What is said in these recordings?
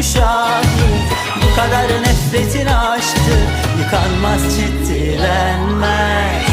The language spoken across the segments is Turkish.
dikenime müşahit Bu kadar nefretin aşktı Yıkanmaz ciddilenmez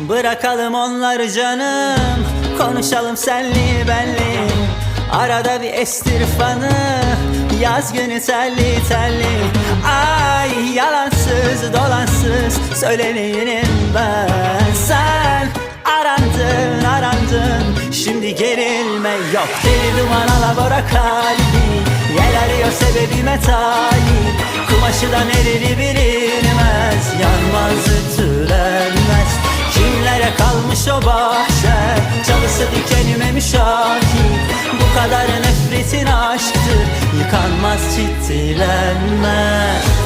Bırakalım onları canım Konuşalım senli benli. Arada bir estir fanı Yaz günü telli telli dolansız Söyleneyim ben. Sen arandın arandın Şimdi gerilme. Yok Deli duman alabora kalbi Yel arıyor sebebime talip. Kumaşı da nereli bilinmez Yanmaz ütülenmez. Kimlere kalmış o bahçe Çalısı dikenime müşahit Bu kadar nefretin aşktır Yıkanmaz ciddilenmez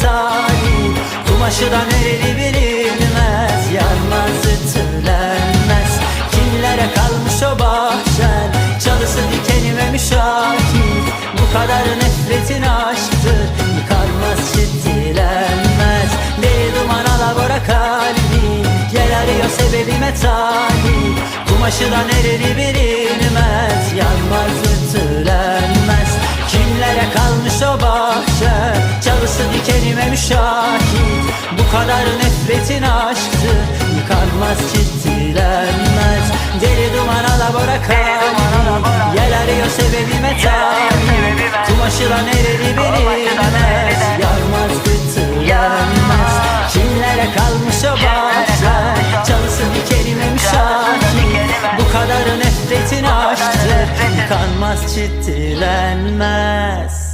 talip Kumaşı da nereli bilinmez Yanmaz ütülenmez. Kimlere kalmış o bahçen? Çalısı dikenime müşahit Bu kadar nefretin aşktır Yıkanmaz ciddilenmez Deli duman alabora kalbi Gel arıyor sebebime talip. Kumaşı da nereli bilinmez Yanmaz kadar nefretin aşktır Yıkanmaz ciddilenmez Deli duman alabora kalbi Yel arıyor sebebime talip Kumaşı da nereli bilinmez Yanmaz ütülenmez Kimlere kalmış o bahçe? Çalısı dikenime müşahit. Bu kadar nefretin aşktır Yıkanmaz ciddilenmez